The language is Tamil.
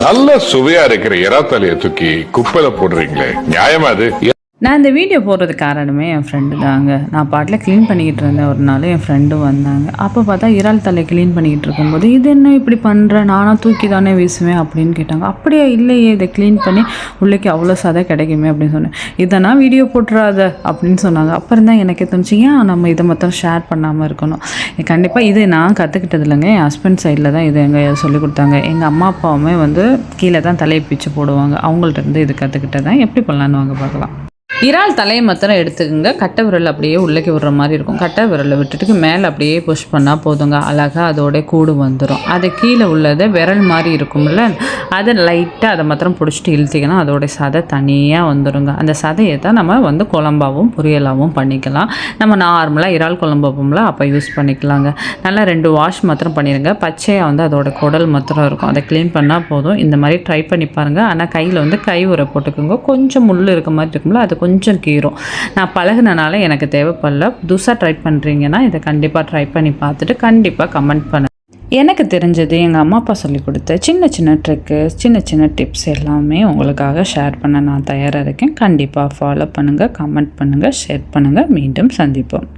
நல்ல சுவையா இருக்கிற இறாத்தலையை தூக்கி குப்பையில போடுறீங்களே. நியாயமா அது? நான் இந்த வீடியோ போடுறதுக்கு காரணமே என் ஃப்ரெண்டு தாங்க. நான் பாட்டில் க்ளீன் பண்ணிக்கிட்டு இருந்தேன். ஒரு நாள் என் ஃப்ரெண்டு வந்தாங்க. அப்போ பார்த்தா இறால் தலை க்ளீன் பண்ணிக்கிட்டு இருக்கும்போது இது என்ன இப்படி பண்ணுற நானாக தூக்கி தானே வீசுவேன் அப்படின்னு கேட்டாங்க. அப்படியே? இல்லையே. இதை க்ளீன் பண்ணி உள்ளேக்கு அவ்வளோ சதை கிடைக்குமே அப்படின்னு சொன்னேன். இதை நான் வீடியோ போட்டுறாத அப்படின்னு சொன்னாங்க. அப்புறம் தான் எனக்கு தோணுச்சு ஏன் நம்ம இதை மொத்தம் ஷேர் பண்ணாமல் இருக்கணும்? கண்டிப்பாக இது நான் கற்றுக்கிட்டது இல்லைங்க. என் ஹஸ்பண்ட் சைடில் தான் இது எங்கள் சொல்லி கொடுத்தாங்க. எங்கள் அம்மா அப்பாவுமே வந்து கீழே தான் தலையை பிச்சு போடுவாங்க. அவங்கள்ட்ட இருந்து இது கற்றுக்கிட்டதான் எப்படி பண்ணலான்னு வாங்க பார்க்கலாம். இறால் தலையை மாத்திரம் எடுத்துக்கோங்க. கட்டை விரல் அப்படியே உள்ளக்கி விடுற மாதிரி இருக்கும். கட்டை விரலை விட்டுட்டு மேலே அப்படியே புஷ் பண்ணால் போதுங்க. அழகாக அதோட கூடு வந்துடும் அது கீழே உள்ளதை விரல் மாதிரி இருக்கும்ல. அதை லைட்டாக அதை மாத்திரம் பிடிச்சிட்டு இழுத்திங்கன்னா அதோட சதை தனியாக வந்துடுங்க அந்த சதையை தான் நம்ம வந்து குழம்பாகவும் பொரியலாகவும் பண்ணிக்கலாம். நம்ம நார்மலாக இறால் குழம்பும்ல அப்போ யூஸ் பண்ணிக்கலாங்க. நல்லா ரெண்டு வாஷ் மாத்திரம் பண்ணிடுங்க பச்சையாக வந்து அதோட குடல் மாத்திரம் இருக்கும். அதை க்ளீன் பண்ணால் போதும். இந்த மாதிரி ட்ரை பண்ணி பாருங்கள் ஆனால் கையில் வந்து கை உரை போட்டுக்கோங்க. கொஞ்சம் முள் இருக்க மாதிரி இருக்கும்ல அது கொஞ்சம் கீரும் நான் பழகுனனால எனக்கு தேவைப்படல. புதுசாக ட்ரை பண்ணுறீங்கன்னா இதை கண்டிப்பாக ட்ரை பண்ணி பார்த்துட்டு கண்டிப்பாக கமெண்ட் பண்ணு எனக்கு தெரிஞ்சது எங்கள் அம்மா அப்பா சொல்லி கொடுத்த சின்ன சின்ன ட்ரிக்கு சின்ன சின்ன டிப்ஸ் எல்லாமே உங்களுக்காக ஷேர் பண்ண நான் தயாராக இருக்கேன். கண்டிப்பாக ஃபாலோ பண்ணுங்கள் கமெண்ட் பண்ணுங்கள் ஷேர் பண்ணுங்கள் மீண்டும் சந்திப்போம்.